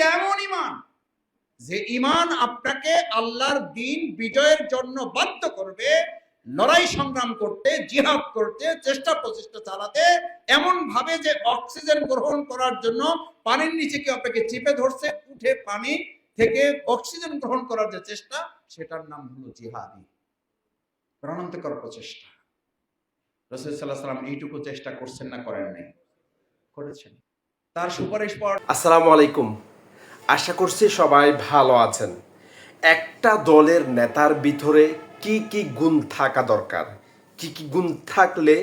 এমন ঈমান যে ঈমান আপনাকে আল্লাহর দিন বিজয়ের জন্য বাধ্য করবে, লড়াই সংগ্রাম করতে, জিহাদ করতে, চেষ্টা প্রচেষ্টা চালাতে এমন ভাবে যে অক্সিজেন গ্রহণ করার জন্য পানির নিচে কি আপনাকে চেপে ধরছে, উঠে পানি থেকে অক্সিজেন গ্রহণ করার যে চেষ্টা, সেটার নাম হলো জিহাদি। প্রাণান্তকর প্রচেষ্টা। সাল্লাম এইটুকু চেষ্টা করছেন না, করেন নাই। করেছেন। তার সুপারিশ আসসালামু আলাইকুম। আশা করছি সবাই ভালো আছেন। একটা দলের নেতার ভিতরে কি কি গুণ থাকা দরকার? কি কি গুণ থাকলে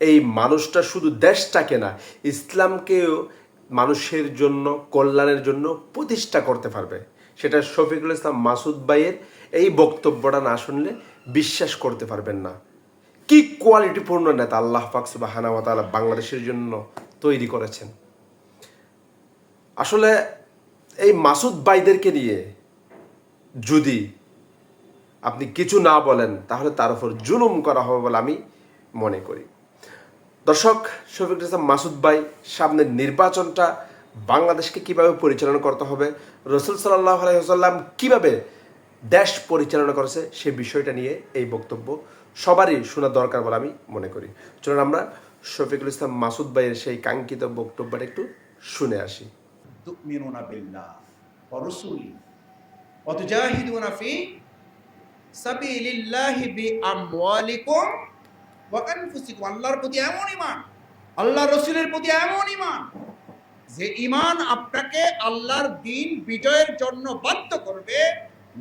এই মানুষটা শুধু দেশটাকে না ইসলামকেও মানুষের জন্য, কল্যাণের জন্য প্রতিষ্ঠা করতে পারবে? সেটা শফিকুল ইসলাম মাসুদ ভাইয়ের এই বক্তব্যটা না শুনলে বিশ্বাস করতে পারবেন না। কি কোয়ালিটিপূর্ণ নেতা আল্লাহ ওয়া তাআলা বাংলাদেশের জন্য তৈরি করেছেন। আসলে এই মাসুদ ভাইদেরকে নিয়ে যদি আপনি কিছু না বলেন, তাহলে তার উপর জুলুম করা হবে বলে আমি মনে করি। দর্শক, শফিকুল ইসলাম মাসুদ ভাই সামনের নির্বাচনটা বাংলাদেশকে কীভাবে পরিচালনা করতে হবে? রসুল সাল্লাহ আলাইসাল্লাম কীভাবে দেশ পরিচালনা করেছে সে বিষয়টা নিয়ে এই বক্তব্য সবারই শোনা দরকার বলে আমি মনে করি। চলুন আমরা শফিকুল ইসলাম মাসুদ ভাইয়ের সেই কাঙ্ক্ষিত বক্তব্যটা একটু শুনে আসি। আল্লাহ রসুলের প্রতি এমন ঈমান যে ইমান আপনাকে আল্লাহর দিন বিজয়ের জন্য বাধ্য করবে,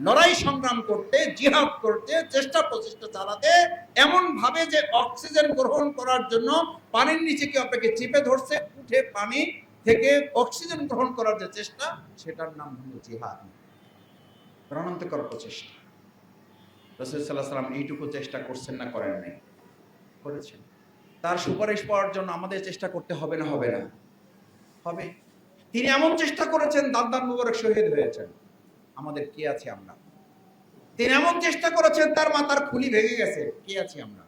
লড়াই সংগ্রাম করতে, জিহাদ করতে, চেষ্টা প্রচেষ্টা চালাতে এমন ভাবে যে অক্সিজেন গ্রহণ করার জন্য পানির নিচে কি আপনাকে চিপে ধরছে, উঠে পানি থেকে অক্সিজেন গ্রহণ করার যে চেষ্টা, সেটার নাম হলো জিহাদ। প্রাণান্তকর প্রচেষ্টা। রসুল সাল্লাম এইটুকু চেষ্টা করছেন না, করেন নাই। করেছেন। তার সুপারিশ পাওয়ার জন্য আমাদের চেষ্টা করতে হবে না হবে না। হবে। তিনি এমন চেষ্টা করেছেন, দান্দান মুবারক শহীদ হয়েছেন। আমাদের কি আছে আমরা? তিনি এমন চেষ্টা করেছেন, তার মাথার খুলি ভেঙে গেছে। কি আছি আমরা?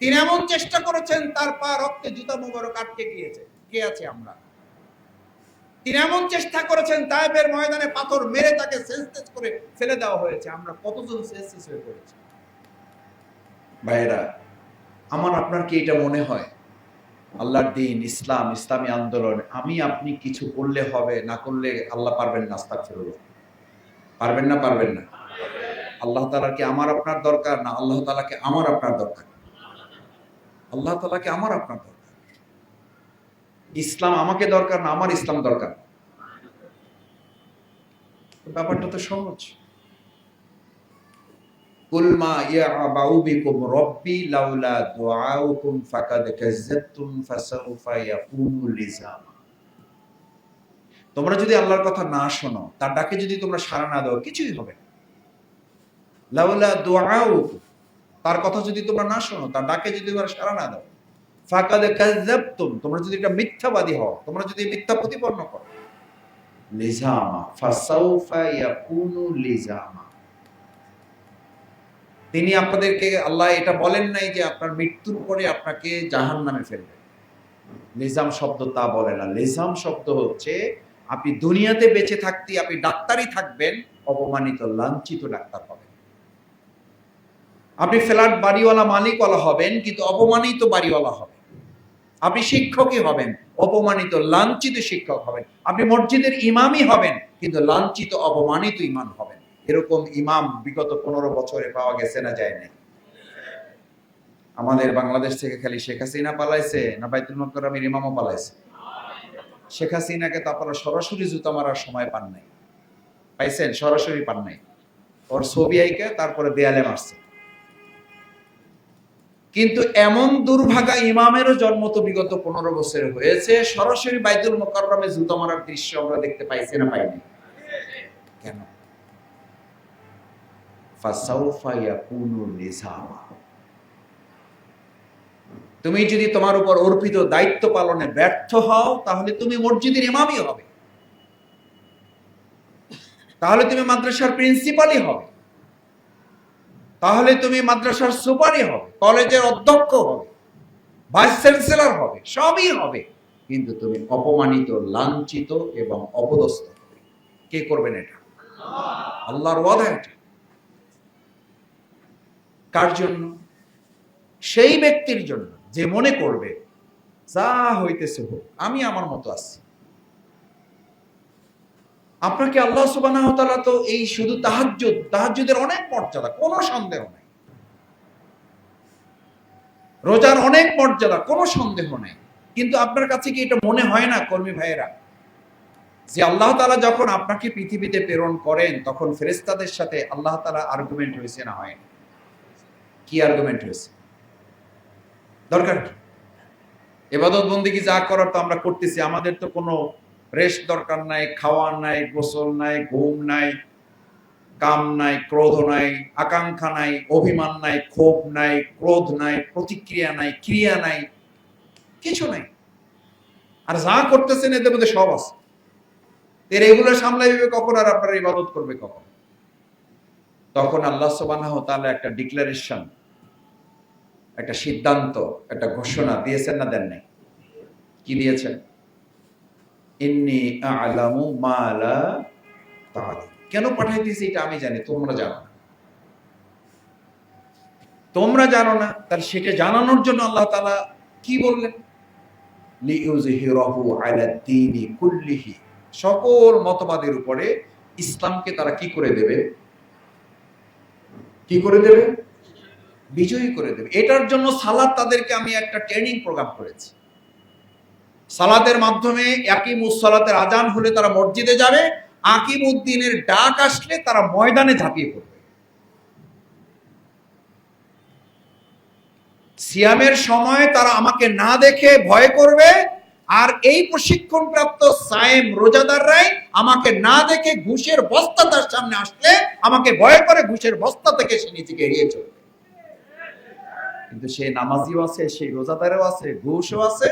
তিনি এমন চেষ্টা করেছেন, তার পা রক্তে জুতা মুবারক আটকে গিয়েছে। কে আছে আমরা? তিনি এমন চেষ্টা করেছেন তাইবের ময়দানে পাথর মেরে তাকে সেন্সলেস করে ফেলে দেওয়া হয়েছে। আমরা কতজন সেন্সলেস হয়ে পড়েছি? ভাইয়েরা, আমার, আপনার কি এটা মনে হয়? আল্লাহর দিন, ইসলাম, ইসলামী আন্দোলন, আমি, আপনি কিছু করলে হবে, না করলে আল্লাহ পারবেন না আস্তাক পারবেন না পারবেন না। আল্লাহ তালাকে আমার, আপনার দরকার? না, আল্লাহ তালাকে আমার, আপনার দরকার? আল্লাহ তালাকে আমার, আপনার দরকার? ইসলাম আমাকে দরকার, না আমার ইসলাম দরকার? ব্যাপারটা তো সহজ। বিকুম রব্বি লাউলা দুআউকুম ফাকাদ ফাসাউফা তোমরা যদি আল্লাহর কথা না শোনো, তার ডাকে যদি তোমরা সাড়া না দাও, কিছুই হবে লাউলা দুআউকুম, তার কথা যদি তোমরা না শোনো, তার ডাকে যদি তোমরা সাড়া না দাও তোমরা যদি মিথ্যাবাদী হও, তোমরা যদি মিথ্যা প্রতিপন্ন করো। লিজামা, ফাসাউফা লিজামা। তিনি আপনাদেরকে আল্লাহ এটা বলেন নাই যে আপনার মৃত্যুর পরে আপনাকে জাহান নামে ফেলবে। লিজাম শব্দ তা বলে না। লিজাম শব্দ হচ্ছে, আপনি দুনিয়াতে বেঁচে থাকতে, আপনি ডাক্তারই থাকবেন, অপমানিত, লাঞ্ছিত ডাক্তার হবেন আপনি ফ্ল্যাট বাড়িওয়ালা মালিকওয়ালা হবেন, কিন্তু অপমানিত বাড়িওয়ালা হবেন। আপনি শিক্ষকই হবেন, অপমানিত, লাঞ্ছিত শিক্ষক হবেন। আপনি মসজিদের ইমামই হবেন, কিন্তু লাঞ্ছিত, অপমানিত ইমাম হবেন। এরকম ইমাম বিগত পনেরো বছরে পাওয়া গেছে না যায় নাই? আমাদের বাংলাদেশ থেকে খালি শেখ হাসিনা পালাইছে না বাইতুল মকরমের ইমামও পালাইছে? শেখ হাসিনাকে তো আপনারা সরাসরি জুতা মারার সময় পান নাই। পাইছেন? সরাসরি পান নাই। ওর ছবি আইকে তারপরে দেয়ালে মারছে। কিন্তু এমন দুর্ভাগা ইমামেরও জন্ম তো বিগত পনেরো বছরে হয়েছে, সরাসরি বাইতুল মোকাররমে জুতা মারার দৃশ্য আমরা দেখতে পাইছি না পাইনি। ফাসাউফা ইয়াকুনু লিজামা তুমি যদি তোমার উপর অর্পিত দায়িত্ব পালনে ব্যর্থ হও, তাহলে তুমি মসজিদের ইমামই হবে। তাহলে তুমি মাদ্রাসার প্রিন্সিপালই হবে। তাহলে তুমি মাদ্রাসার সুপারই হবে, কলেজের অধ্যক্ষ হবে, ভাইস চ্যান্সেলর হবে, সবই হবে। কিন্তু তুমি অপমানিত, লাঞ্ছিত এবং অপদস্থ। কে করবেন এটা? আল্লাহর ওয়াদা এটা। কার জন্য? সেই ব্যক্তির জন্য যে মনে করবে, যা হইতেছে হোক, আমি আমার মতো আছি। আপনাকে আল্লাহ সুবাহ তো এই শুধু তাহাজ্জুদ, তাহাজ্জুদের অনেক মর্যাদা, কোনো সন্দেহ নাই। রোজার অনেক মর্যাদা, কোনো সন্দেহ নাই। কিন্তু আপনার কাছে কি এটা মনে হয় না, কর্মী ভাইয়েরা? যে আল্লাহ তালা যখন আপনাকে পৃথিবীতে প্রেরণ করেন, তখন ফেরেস্তাদের সাথে আল্লাহ তালা আর্গুমেন্ট হয়েছে না হয় কি আর্গুমেন্ট হয়েছে? দরকার কি? এবাদত বন্দিকে যা করার তো আমরা করতেছি, আমাদের তো কোনো রেস্ট দরকার নাই, খাওয়া নাই, গোসল নাই, ঘুম নাই, কাম নাই, ক্রোধ নাই, আকাঙ্ক্ষা নাই, অভিমান নাই, ক্ষোভ নাই, ক্রোধ নাই, প্রতিক্রিয়া নাই, ক্রিয়া নাই, কিছু নাই। আর যা করতেছেন এদের মধ্যে সব আছে। এর এগুলো সামলাইবে কখন আর আপনারা ইবাদত করবে কখন? তখন আল্লাহ সুবহানাহু ওয়া তাআলা একটা ডিক্লারেশন একটা সিদ্ধান্ত, একটা ঘোষণা দিয়েছেন না দেন নাই? কি দিয়েছেন? ইন্নি আ'লামু মা লা তা'লাম। কেন পাঠাইতেছি এটা আমি জানি, তোমরা জানো না। তোমরা জানো না, তাহলে সেটা জানানোর জন্য আল্লাহ তাআলা কি বললেন? সকল মতবাদের উপরে ইসলামকে তারা কি করে দেবে? কি করে দেবে? বিজয়ী করে দেবে। এটার জন্য সালাদ তাদেরকে আমি একটা ট্রেনিং প্রোগ্রাম করেছি। সালাতের মাধ্যমে একিম সালাতের আজান হলে তারা মসজিদে যাবে, আকিম উদ্দিনের ডাক আসলে তারা ময়দানে ঝাঁপিয়ে পড়বে। সিয়ামের সময় তারা আমাকে না দেখে ভয় করবে, আর এই প্রশিক্ষণ প্রাপ্ত সায়েম রোজাদাররাই আমাকে না দেখে ঘুষের বস্তা তার সামনে আসলে আমাকে ভয় করে, ঘুষের বস্তা থেকে সে নিজেকে এড়িয়ে চলবে। কিন্তু সে নামাজিও আছে সেই রোজাদারও আছে, ঘুষও আছে।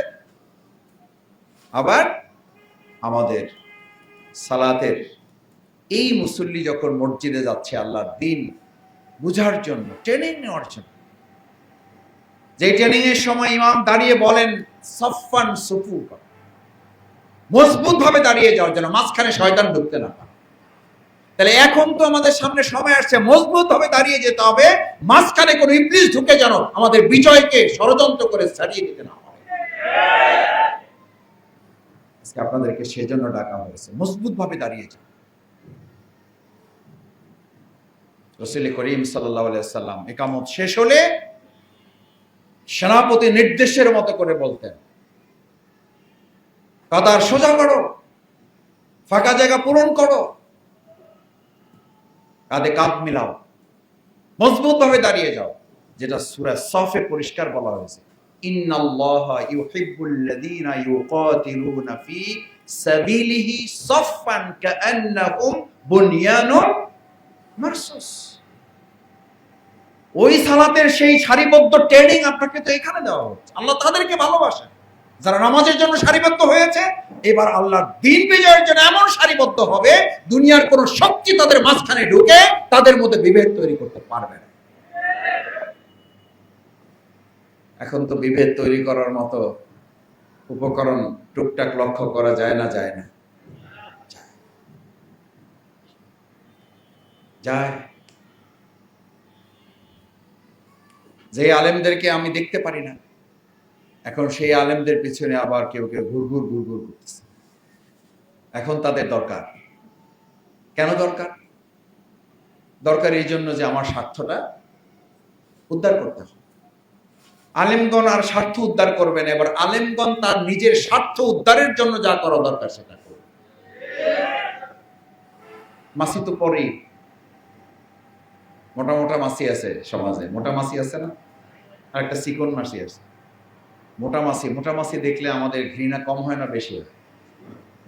আবার আমাদের সালাতের এই মুসল্লি যখন মসজিদে যাচ্ছে আল্লাহর দিন বুঝার জন্য ট্রেনিং নেওয়ার জন্য। যে ট্রেনিং এর সময় ইমাম দাঁড়িয়ে বলেন সফান সুফু মজবুত ভাবে দাঁড়িয়ে যাওয়ার জন্য, মাঝখানে শয়তান ঢুকতে না পারে। তাহলে এখন তো আমাদের সামনে সময় আসছে, মজবুত ভাবে দাঁড়িয়ে যেতে হবে। মাঝখানে কোনো ইবলিস ঢুকে যেন আমাদের বিজয়কে ষড়যন্ত্র করে ছাড়িয়ে দিতে না পারে আজকে আপনাদেরকে সেজন্য ডাকা হয়েছে, মজবুত ভাবে দাঁড়িয়ে যান। রসুল করিম সাল্লাম একামত শেষ হলে সেনাপতি নির্দেশের মতো করে বলতেন, কাদার সোজা করো, ফাঁকা জায়গা পূরণ করো কাঁধে কাঁধ মিলাও। মজবুত ভাবে দাঁড়িয়ে যাও, যেটা সুরা সফে পরিষ্কার বলা হয়েছে। ওই সালাতের সেই সারিবদ্ধ ট্রেনিং আপনাকে তো এখানে দেওয়া হচ্ছে। আল্লাহ তাদেরকে ভালোবাসেন। যারা নামাজের জন্য সারিবদ্ধ হয়েছে, এবার আল্লাহর দিন বিজয়ের জন্য এমন সারিবদ্ধ হবে, দুনিয়ার কোন শক্তি তাদের মাঝখানে ঢুকে তাদের মধ্যে বিভেদ তৈরি করতে পারবে না। এখন তো বিভেদ তৈরি করার মতো উপকরণ টুকটাক লক্ষ্য করা যায় না যায় না। যায়। যে আলেমদেরকে আমি দেখতে পারি না এখন সেই আলেমদের পিছনে আবার কেউ কেউ ঘুরঘুর ঘুরঘুর করতেছে। এখন তাদের দরকার। কেন দরকার? দরকার এই জন্য যে আমার স্বার্থটা উদ্ধার করতে হবে। আলেমগণ আর স্বার্থ উদ্ধার করবেন এবার আলেমগণ তার নিজের স্বার্থ উদ্ধারের জন্য যা করা দরকার সেটা করবে মাসি তো পরেই। মোটা মোটা মাসি আছে সমাজে। মোটা মাসি আছে না? আর একটা চিকন মাসি আছে। মোটা মাসি মোটা মাসি দেখলে আমাদের ঘৃণা কম হয় না বেশি হয়?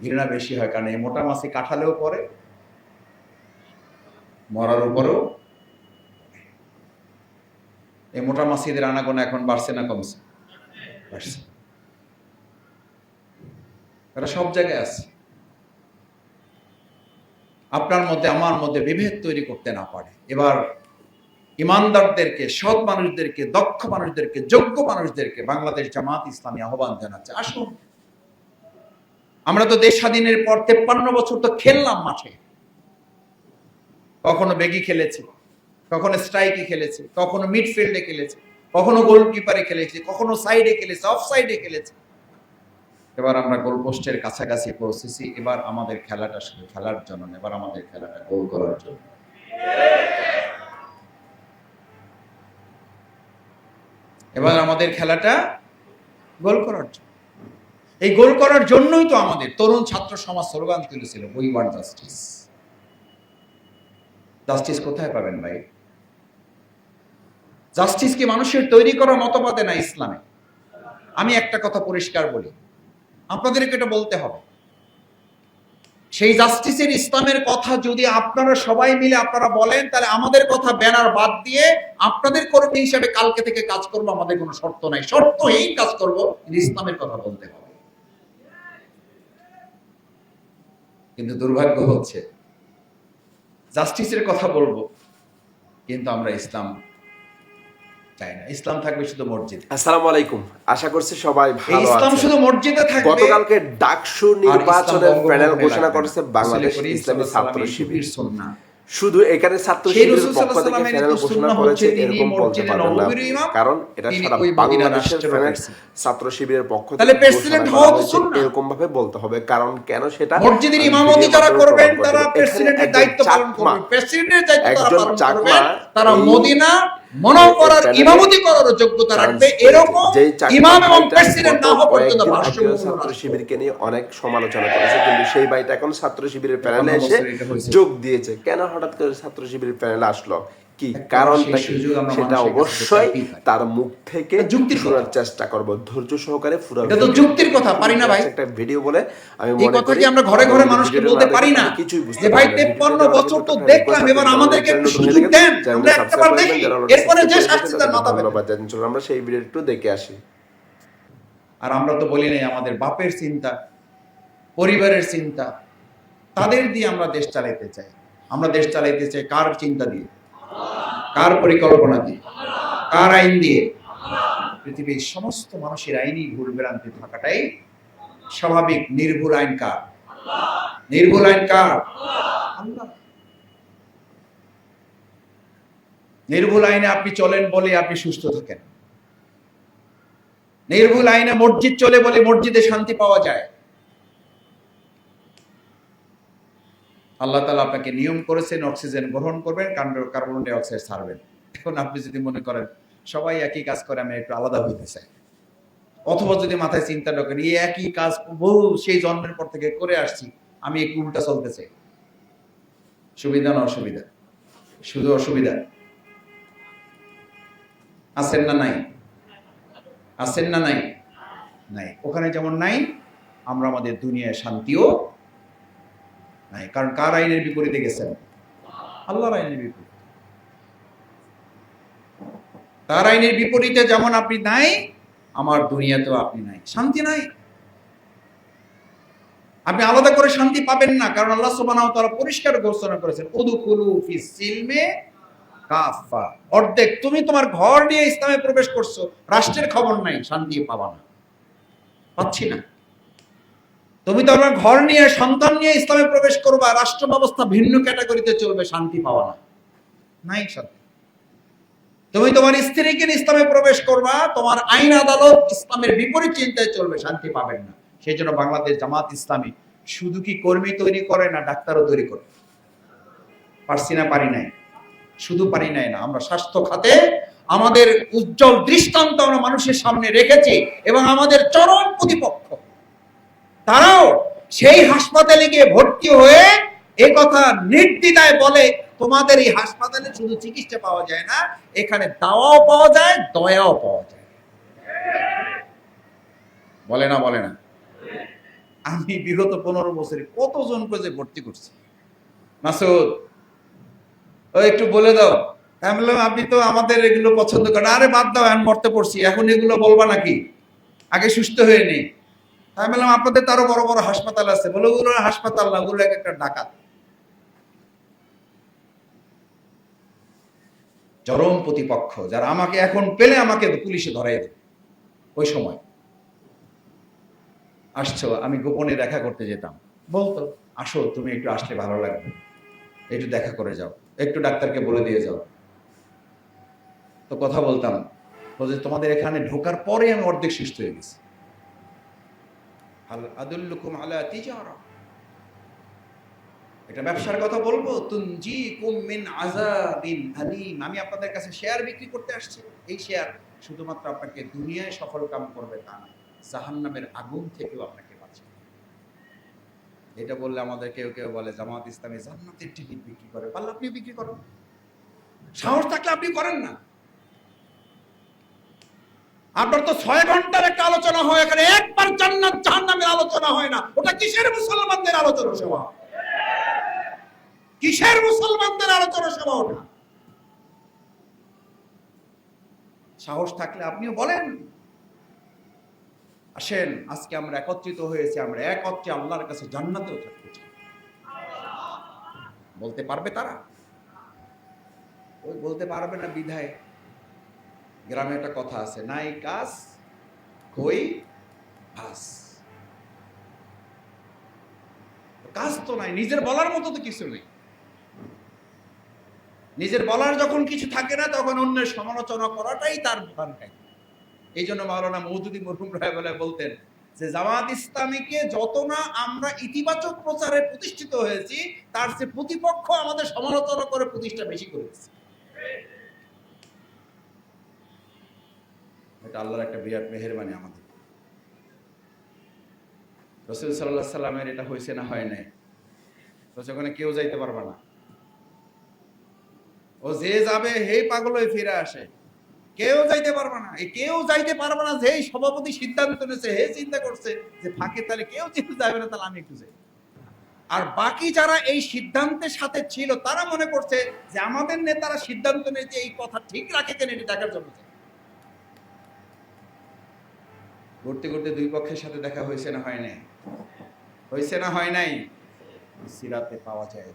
ঘৃণা বেশি হয়, কারণ এই মোটা মাসি কাঠালেও পরে মরার উপরেও এই মোটা মাসিদের আনাগোনা এখন বাড়ছে না কমছে? বাড়ছে। এরা সব জায়গায় আছে। আপনার মধ্যে, আমার মধ্যে বিভেদ তৈরি করতে না পারে। এবার ইমানদারদেরকে, সৎ মানুষদেরকে, দক্ষ মানুষদেরকে, যোগ্য মানুষদেরকে বাংলাদেশ জামাত ইসলামী আহ্বান জানাচ্ছে। আসুন। আমরা তো দেশ স্বাধীনের পর তেপ্পান্ন বছর তো খেললাম মাঠে। কখনো বেগি খেলেছি, কখনো স্ট্রাইকে খেলেছি, কখনো মিডফিল্ডে খেলেছি, কখনো গোলকিপারে খেলেছি, কখনো সাইডে খেলেছি অফ সাইডে খেলেছি। এবার আমরা গোল পোস্টের কাছাকাছি পৌঁছেছি, এবার আমাদের খেলাটা শুধু খেলার জন্য এবার আমাদের খেলাটা গোল করার জন্য। এবার আমাদের খেলাটা গোল করার জন্য। এই গোল করার জন্যই তো আমাদের তরুণ ছাত্র সমাজ স্লোগান তুলেছিল উই ওয়ান্ট জাস্টিস জাস্টিস কোথায় পাবেন ভাই? জাস্টিস কি মানুষের তৈরি করা মতবাদে না ইসলামে? আমি একটা কথা পরিষ্কার বলি। আপনাদেরকে এটা বলতে হবে। সেই জাস্টিসের ইসলামের কথা যদি আপনারা সবাই মিলে আপনারা বলেন, তাহলে আমাদের কথা ব্যানার বাদ দিয়ে আপনাদের কর্মী হিসাবে কালকে থেকে কাজ করব, আমাদের কোনো শর্ত নাই। শর্তহীন কাজ করব ইসলামের কথা বলতে হবে। কিন্তু দুর্ভাগ্য হচ্ছে জাস্টিসের কথা বলব, কিন্তু আমরা ইসলাম চাই না? ইসলাম থাকবে শুধু মসজিদে। আসসালামু আলাইকুম। আশা করছি সবাই ভালো ইসলাম শুধু মসজিদে থাকবে? গতকালকে ডাকসু নির্বাচনের প্যানেল ঘোষণা করেছে বাংলাদেশ ইসলামী ছাত্র শিবির সুন্নাহ। শুধু এখানে ছাত্র শিবিরের পক্ষ থেকে প্যানেল ঘোষণা করেছে এরকম বলতে পারবেন না। কারণ এটা সারা বাংলাদেশের প্যানেল ছাত্র শিবিরের পক্ষ থেকে প্রেসিডেন্ট হওয়া করা তো হয়েছে। সুন্নাহ। এরকম ভাবে বলতে হবে। কারণ কেন সেটা মসজিদের ইমামতি যারা করবেন তারা প্রেসিডেন্টের দায়িত্ব একজন পালন চাকমা, করবেন। প্রেসিডেন্টের দায়িত্ব তারা পালন করবেন। তারা মদিনা মনোকরার করার ইমামতি করার যোগ্যতা রাখবে। এরকম ইমাম এবং প্রেসিডেন্ট না হওয়া পর্যন্ত ভারসাম্য ছাত্র শিবিরকে নিয়ে অনেক সমালোচনা করেছে কিন্তু সেই ভাইটা এখন ছাত্র শিবিরের প্যানেলে এসে। যোগ দিয়েছে। কেন হঠাৎ করে ছাত্র শিবিরের প্যানেলে আসলো? কি কারণটা কি? সেটা অবশ্যই তার মুখ থেকে এটা যুক্তির শোনার চেষ্টা করব। ধৈর্য সহকারে পুরো এটা তো যুক্তির কথা, পারি না ভাই? একটা ভিডিও বলে আমি মনে কথা কি আমরা ঘরে ঘরে মানুষকে বলতে পারি না? কিছুই বুঝতে যে ভাই পারি না। তেপ্পান্ন ভিডিওটা বছর তো দেখলাম এবার আমাদেরকে একটু সুযোগ দেন আমরা একটা বার দেখি এরপরে যে শাস্তি তার মাথা ধন্যবাদ। চলুন আমরা সেই ভিডিও একটু দেখে আসি। আর আমরা তো বলি নাই আমাদের বাপের চিন্তা পরিবারের চিন্তা তাদের দিয়ে আমরা দেশ চালাইতে চাই। আমরা দেশ চালাইতে চাই কার চিন্তা দিয়ে? কার পরিকল্পনা দিয়ে? কার আইন দিয়ে? পৃথিবীর সমস্ত মানুষের আইনই ভুল ভ্রান্তি থাকাটাই স্বাভাবিক। নির্ভুল আইন কার? নির্ভুল আইন কার। নির্ভুল আইনে আপনি চলেন বলে আপনি সুস্থ থাকেন। নির্ভুল আইনে মসজিদ চলে বলে মসজিদে শান্তি পাওয়া যায়। আল্লাহ তালা আপনাকে নিয়ম করেছেন, অক্সিজেন গ্রহণ করবেন, কার্বন- কার্বন ডাই অক্সাইড ছাড়বেন। এখন আপনি যদি মনে করেন, সবাই একই কাজ করে, আমি একটু আলাদা হইতে চাই। অথবা যদি মাথায় চিন্তা ঢোকেন এই একই কাজ বহু সেই জন্মের পর থেকে করে আসছি, আমি একটু উল্টা চলতে চাই। সুবিধা না অসুবিধা? শুধু অসুবিধা। আছেন না নাই? আছেন না নাই? নাই। ওখানে যেমন নাই, আমরা আমাদের দুনিয়ায় শান্তিও নাই। কারণ কার আইনের বিপরীতে গেছেন? আল্লাহর আইনের বিপরীতে। তার আইনের বিপরীতে যেমন আপনি নাই, আমার দুনিয়াতেও আপনি নাই। শান্তি নাই। আপনি আলাদা করে শান্তি পাবেন না, কারণ আল্লাহ সুবহানাহু তাআলা পরিষ্কার ঘোষণা করেছেন উদুকুলু ফিস সিলমে কাফা অর্ধেক তুমি তোমার ঘর নিয়ে ইসলামে প্রবেশ করছ, রাষ্ট্রের খবর নাই, শান্তি পাবা না। পাচ্ছি না। তুমি তো আমার ঘর নিয়ে, সন্তান নিয়ে ইসলামে প্রবেশ করবা রাষ্ট্র ব্যবস্থা ভিন্ন ক্যাটাগরিতে চলবে, শান্তি পাওয়া না। নাই শান্তি। তুমি তোমার স্ত্রীকে ইসলামে প্রবেশ করবা, তোমার আইন আদালত ইসলামের বিপরীত চিন্তায় চলবে, শান্তি পাবেন না। সেই জন্য বাংলাদেশ জামাত ইসলামী শুধু কি কর্মী তৈরি করে না, ডাক্তারও তৈরি করে? পারছি না, পারি নাই। শুধু পারি নাই না, আমরা স্বাস্থ্য খাতে আমাদের উজ্জ্বল দৃষ্টান্ত আমরা মানুষের সামনে রেখেছি এবং আমাদের চরম প্রতিপক্ষ তারাও সেই হাসপাতালে গিয়ে ভর্তি হয়ে এ কথা নির্দ্বিধায় বলে, তোমাদের এই হাসপাতালে শুধু চিকিৎসা পাওয়া যায় না, এখানে দাওয়াও পাওয়া যায়, দয়াও পাওয়া যায়। বলে না বলে না। আমি বিগত পনেরো বছরে কতজন যে ভর্তি করছি। মাসুদ, ও একটু বলে দাও। আমি বললাম, আপনি তো আমাদের এগুলো পছন্দ করেন। আরে বাদ দাও, আমি মরতে পড়ছি। এখন এগুলো বলবা নাকি? আগে সুস্থ হয়ে নেই আমি বললাম আপনাদের তারও বড় বড় হাসপাতাল আছে। বলো ওগুলো হাসপাতাল না ওগুলো এক একটা ডাকাত। চরম প্রতিপক্ষ যারা আমাকে এখন পেলে আমাকে পুলিশে ধরাই দেবে ওই সময় আসছো আমি গোপনে দেখা করতে যেতাম। বলতো। আসো তুমি একটু আসলে ভালো লাগবে। একটু দেখা করে যাও। একটু ডাক্তারকে বলে দিয়ে যাও। তো কথা বলতাম। তোমাদের এখানে ঢোকার পরে আমি অর্ধেক সুস্থ হয়ে গেছি। আল আদুল্লুকুম আলা তিজারা। এটা ব্যবসার কথা বলব। তুনজি কুমিন আজাবিন আলিম। আমি আপনাদের কাছে শেয়ার বিক্রি করতে আসছি। এই শেয়ার শুধুমাত্র আপনাকে দুনিয়ায় সফল কাম করবে তা না জাহান্নামের আগুন থেকেও আপনাকে বাঁচাবে। এটা বললে আমাদের কেউ কেউ বলে, জামাত ইসলামী জান্নাতের টিকিট বিক্রি করে। পারলে আপনি বিক্রি করেন। সাহস থাকলে আপনি করেন না। আপনার তো ছয় ঘণ্টার একটা আলোচনা হয়, এখানে একবার জান্নাত, জাহান্নামের আলোচনা হয় না। ওটা কিসের মুসলমানদের আলোচনা সভা? কিসের মুসলমানদের আলোচনা সভা ওটা? সাহস থাকলে আপনিও বলেন। আসেন, আজকে আমরা একত্রিত হয়েছি, আমরা একত্রে আল্লাহর কাছে জান্নাতেও থাকতে চাই। বলতে পারবে তারা? ওই বলতে পারবে না বিধায়। গ্রামে একটা কথা আছে, নাই কাজ কই ভাস। কাজ তো নাই, নিজের বলার মতো তো কিছু নেই। নিজের বলার যখন কিছু থাকে না, তখন অন্যের সমালোচনা করাটাই তার প্রধান কাজ। এই জন্য মাওলানা মৌদুদি মরহুম রায় বলতেন যে, জামাত ইসলামীকে যত না আমরা ইতিবাচক প্রচারে প্রতিষ্ঠিত হয়েছি, তার যে প্রতিপক্ষ আমাদের সমালোচনা করে প্রতিষ্ঠা বেশি করেছে। এটা আল্লাহর একটা বিরাট মেহেরবানি আমাদের। রসুল সাল্লাহ সাল্লামের এটা হয়েছে না হয় নাই। তো সেখানে কেউ যাইতে পারবে না। ও যে যাবে হে পাগল হয়ে ফিরে আসে। কেউ যাইতে পারবে না। এই কেউ যাইতে পারবে না যে সভাপতি সিদ্ধান্ত নিয়েছে হে চিন্তা করছে যে, ফাঁকে তাহলে কেউ যেতে যাবে না, তাহলে আমি একটু যাই। আর বাকি যারা এই সিদ্ধান্তের সাথে ছিল, তারা মনে করছে যে, আমাদের নেতারা সিদ্ধান্ত নিয়েছে, এই কথা ঠিক রাখে কেন, এটি দেখার জন্য যায়। ঘুরতে ঘুরতে দুই পক্ষের সাথে দেখা হয়েছে না হয় নাই? হয়েছে না হয় নাই? সিরাতে পাওয়া যায়।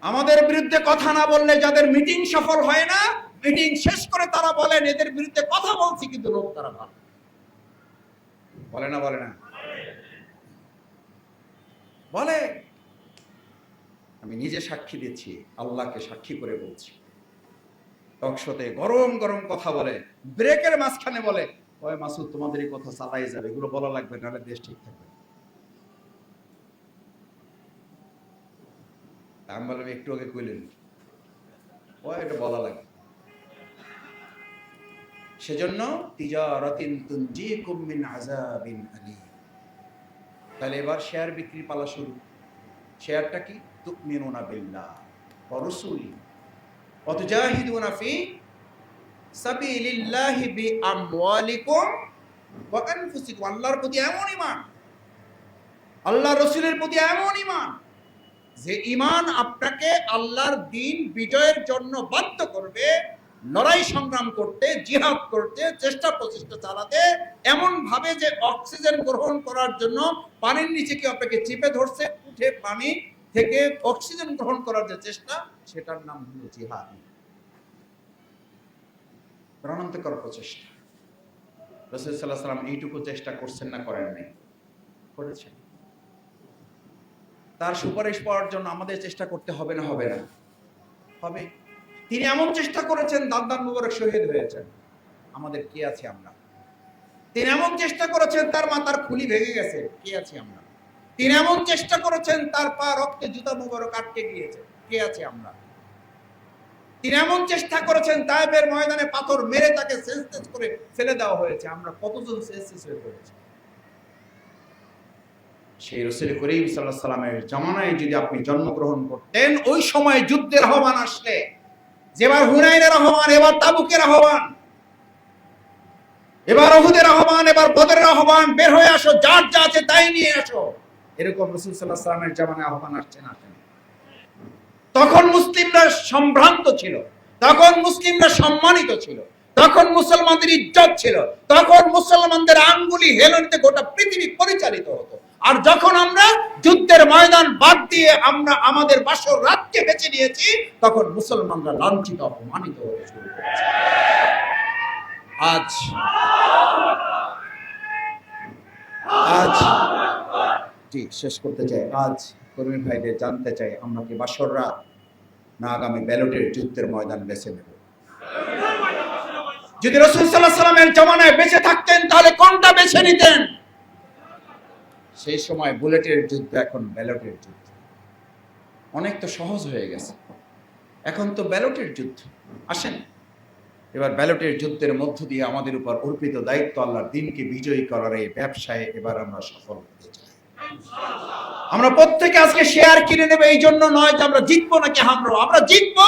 আমাদের বিরুদ্ধে কথা না বললে যাদের মিটিং সফল হয় না, মিটিং শেষ করে তারা বলেন, এদের বিরুদ্ধে কথা বলছি কিন্তু লোক তারা ভালো। বলে না বলে না। বলে। আমি নিজে সাক্ষী দিচ্ছি, আল্লাহকে সাক্ষী করে বলছি। টকশোতে গরম গরম কথা বলে, ব্রেকের মাঝখানে বলে, ওই মাসুদ, তোমাদের এই কথা চালাই যাবে, এগুলো বলা লাগবে, নাহলে দেশ ঠিক থাকবে আমি বললাম, একটু আগে কইলেন। এটা বলা সেজন্য, তিজারাতিন তুনজিকুম মিন তাহলে এবার শেয়ার বিক্রি পালা শুরু। শেয়ারটা কি? তুমিনুনা বিল্লাহ ওয়া রাসূলিহি তুজাহিদুনা ফি সাবিলিল্লাহি বিআমওয়ালিকুম ওয়া আনফুসিকুম আল্লাহর প্রতি এমন ঈমান আল্লাহ রসুলের প্রতি এমন ঈমান যে ঈমান আপনাকে আল্লাহর দিন বিজয়ের জন্য বাধ্য করবে, লড়াই সংগ্রাম করতে, জিহাদ করতে, চেষ্টা প্রচেষ্টা চালাতে এমন ভাবে যে অক্সিজেন গ্রহণ করার জন্য পানির নিচে কি আপনাকে চিপে ধরছে? উঠে পানি থেকে অক্সিজেন গ্রহণ করার যে চেষ্টা, সেটার নাম হলো জিহাদ। প্রাণান্তকর প্রচেষ্টা। রসুল সাল্লাহ সাল্লাম এইটুকু চেষ্টা করছেন না, করেন নাই। করেছেন। তার সুপারিশ পাওয়ার জন্য আমাদের চেষ্টা করতে হবে না হবে না। হবে। তিনি এমন চেষ্টা করেছেন, দান্দান মুবারক শহীদ হয়েছেন। আমাদের কে আছে আমরা? তিনি এমন চেষ্টা করেছেন, তার মাথার খুলি ভেঙে গেছে। কে আছি আমরা? তিনি এমন চেষ্টা করেছেন, তার পা রক্তে জুতা মুবারক আটকে গিয়েছে। কে আছে আমরা? তিনি এমন চেষ্টা করেছেন তাইবের ময়দানে পাথর মেরে তাকে সেন্সলেস করে ফেলে দেওয়া হয়েছে। আমরা কতজন সেন্সলেস হয়ে পড়েছি? সেই রসুল করিম সাল্লাহ সাল্লামের জামানায় যদি আপনি জন্মগ্রহণ করতেন, ওই সময় যুদ্ধের আহ্বান আসলে। যেবার হুনাইনের আহ্বান, এবার তাবুকের আহ্বান, এবার অহুদের আহ্বান, এবার বদরের আহ্বান, বের হয়ে আসো, যার যা আছে তাই নিয়ে আসো। এরকম রসুল সাল্লাহ সাল্লামের জামানায় আহ্বান আসছে না তখন মুসলিমরা সম্ভ্রান্ত ছিল। তখন মুসলিমরা সম্মানিত ছিল। তখন মুসলমানদের ইজ্জত ছিল। তখন মুসলমানদের আঙ্গুলি হেলনিতে গোটা পৃথিবী পরিচালিত হতো। আর যখন আমরা যুদ্ধের ময়দান বাদ দিয়ে আমরা আমাদের বাসর রাতকে বেছে নিয়েছি, তখন মুসলমানরা লাঞ্ছিত, অপমানিত হতে শুরু করেছে। আজ আজ জি শেষ করতে চাই, আজ কর্মী ভাইদের জানতে চাই আমরা কি বাসর রাত না আগামী ব্যালটের যুদ্ধের ময়দান বেছে নেব। যদি রসুল সাল্লাহ সাল্লামের জমানায় বেঁচে থাকতেন, তাহলে কোনটা বেছে নিতেন? সেই সময় বুলেটের যুদ্ধ, এখন ব্যালটের যুদ্ধ। অনেক তো সহজ হয়ে গেছে। এখন তো ব্যালটের যুদ্ধ। আসেন, এবার ব্যালটের যুদ্ধের মধ্য দিয়ে আমাদের উপর অর্পিত দায়িত্ব আল্লাহর দিনকে বিজয়ী করার এই ব্যবসায় এবার আমরা সফল হতে চাই। আমরা প্রত্যেকে আজকে শেয়ার কিনে নেবে, এই জন্য নয় যে আমরা জিতবো নাকি হামরো আমরা জিতবো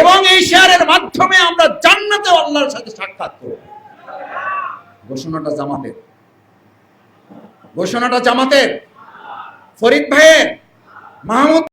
এবং এই শেয়ারের মাধ্যমে আমরা জান্নাতে আল্লাহর সাথে সাক্ষাৎ করব। ঘোষণাটা জামাতের। ঘোষণাটা জামাতের। ফরিদ ভাইয়ের, মাহমুদ